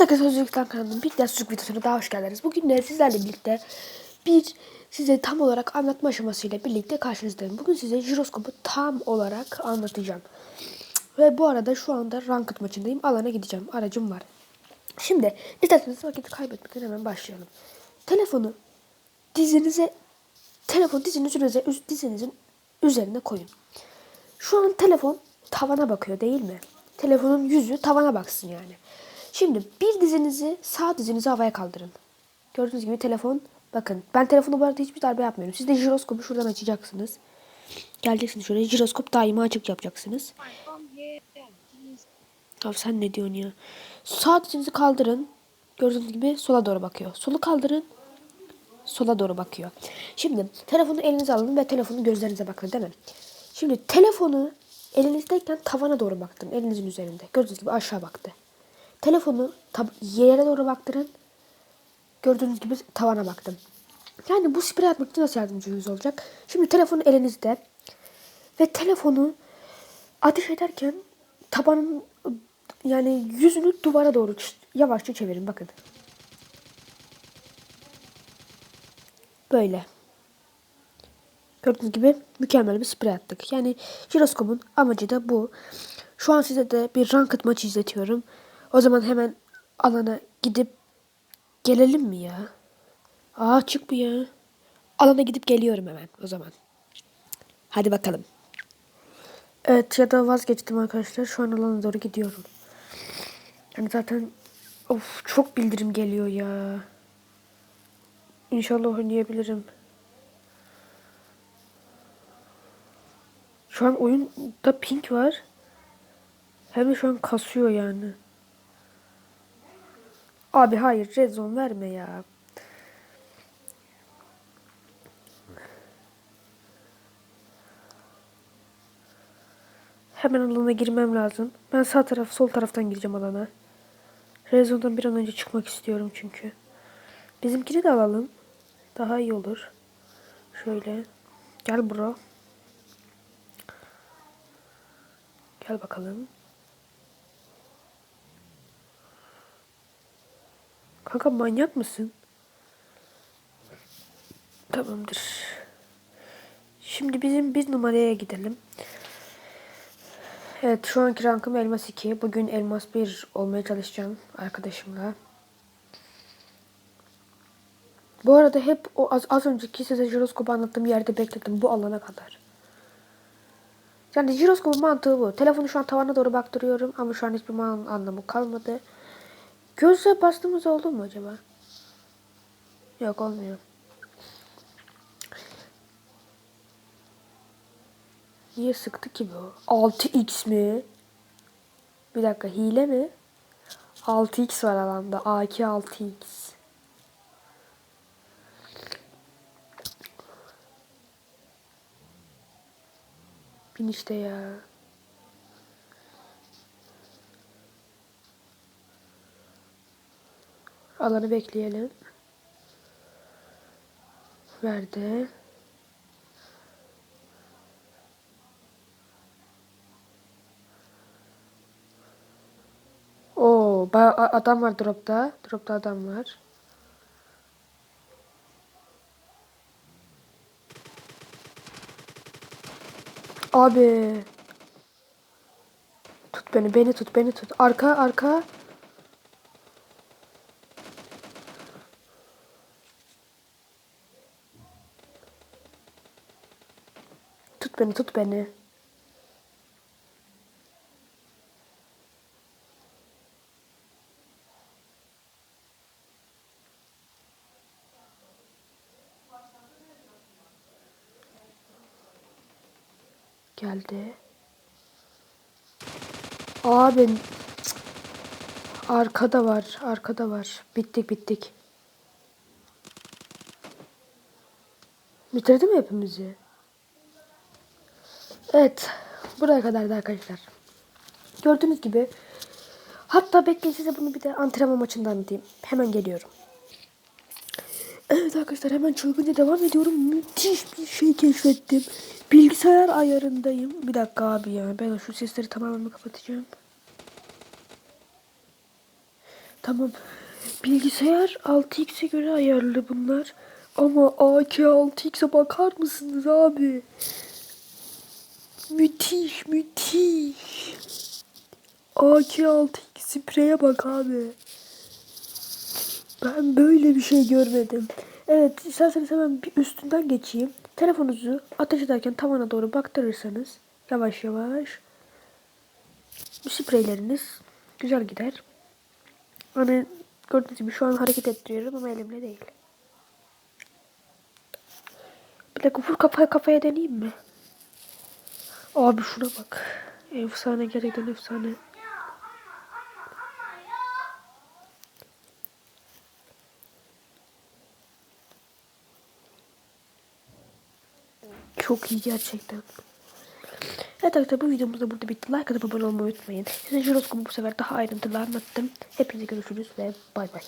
Arkadaşlar Sözcükten kanalının bir çocuk videosuna daha hoş geldiniz. Bugün de sizlerle birlikte bir size tam olarak anlatma aşamasıyla birlikte karşınızdayım. Bugün size jiroskopu tam olarak anlatacağım. Ve bu arada şu anda ranked maçındayım. Alana gideceğim. Aracım var. Şimdi isterseniz vakit kaybetmeden hemen başlayalım. Telefonu dizinize telefon dizinizin üzerine, dizinizin üzerine koyun. Şu an telefon tavana bakıyor değil mi? Telefonun yüzü tavana baksın yani. Şimdi bir dizinizi sağ dizinizi havaya kaldırın. Gördüğünüz gibi telefon bakın ben telefonu bu arada hiçbir darbe yapmıyorum. Siz de jiroskopu şuradan açacaksınız. Geleceksiniz şöyle jiroskop daima açık yapacaksınız. Abi sen ne diyorsun ya? Sağ dizinizi kaldırın. Gördüğünüz gibi sola doğru bakıyor. Solu kaldırın. Sola doğru bakıyor. Şimdi telefonu elinize alın ve telefonu gözlerinize bakın değil mi? Şimdi telefonu elinizdeyken tavana doğru baktın. Elinizin üzerinde. Gördüğünüz gibi aşağı baktı. Telefonu yere doğru baktırın. Gördüğünüz gibi tavana baktım. Yani bu sprey atmak için nasıl yardımcınız olacak? Şimdi telefonu elinizde. Ve telefonu ateş ederken tabanın yani yüzünü duvara doğru yavaşça çevirin bakın. Böyle. Gördüğünüz gibi mükemmel bir sprey attık. Yani jiroskopun amacı da bu. Şu an size de bir ranked maçı izletiyorum. O zaman hemen alana gidip gelelim mi ya? Aa çık bu ya. Alana gidip geliyorum hemen o zaman. Hadi bakalım. Evet ya da vazgeçtim arkadaşlar. Şu an alana doğru gidiyorum. Yani zaten of çok bildirim geliyor ya. İnşallah oynayabilirim. Şu an oyunda pink var. Hem de şu an kasıyor yani. Abi hayır red zone verme ya. Hemen alana girmem lazım. Ben sağ taraf sol taraftan gireceğim alana. Red zone'dan bir an önce çıkmak istiyorum çünkü. Bizimkini de alalım. Daha iyi olur. Şöyle. Gel bro. Gel bakalım. Kanka manyak mısın? Tamamdır. Şimdi bizim bir numaraya gidelim. Evet şu anki rankım elmas 2. Bugün elmas 1 olmaya çalışacağım arkadaşımla. Bu arada hep o az, az önceki size jiroskopu anlattığım yerde bekledim bu alana kadar. Yani jiroskopun mantığı bu. Telefonu şu an tavana doğru baktırıyorum ama şu an hiçbir man anlamı kalmadı. Gözle bastığımız oldu mu acaba? Yok olmuyor. Niye sıktı ki bu? 6x mi? Bir dakika hile mi? 6x var alanda. AK 6x. Bin işte ya. Alanı bekleyelim. Verdi. Oo, adam var dropta. Dropta adam var. Abi. Tut beni, beni tut, beni tut. Arka, arka. Tut beni, tut beni. Geldi. Abi. Arkada var, arkada var. Bittik, bittik. Bitirdi mi hepimizi? Evet. Buraya kadardı arkadaşlar. Gördüğünüz gibi. Hatta bekleyin size bunu bir de antrenman maçından anlatayım. Hemen geliyorum. Evet arkadaşlar hemen çılgınca devam ediyorum. Müthiş bir şey keşfettim. Bilgisayar ayarındayım. Bir dakika abi ya. Ben şu sesleri tamamen kapatacağım. Tamam. Bilgisayar 6x'e göre ayarlı bunlar. Ama AK 6x'e bakar mısınız abi? Müthiş müthiş. AK 6x spreye bak abi. Ben böyle bir şey görmedim. Evet isterseniz hemen bir üstünden geçeyim. Telefonunuzu ateş ederken tavana doğru baktırırsanız yavaş yavaş bu spreyleriniz güzel gider. Hani gördüğünüz gibi şu an hareket ettiriyorum ama elimle değil. Bir dakika vur kafaya kafaya deneyeyim mi? Abi şuna bak. Efsane gerçekten efsane. Çok iyi gerçekten. Evet arkadaşlar bu videomuz da burada bitti. Like atıp abone olmayı unutmayın. Size jiroskopu bu sefer daha ayrıntılı anlattım. Hepinize görüşürüz ve bay bay.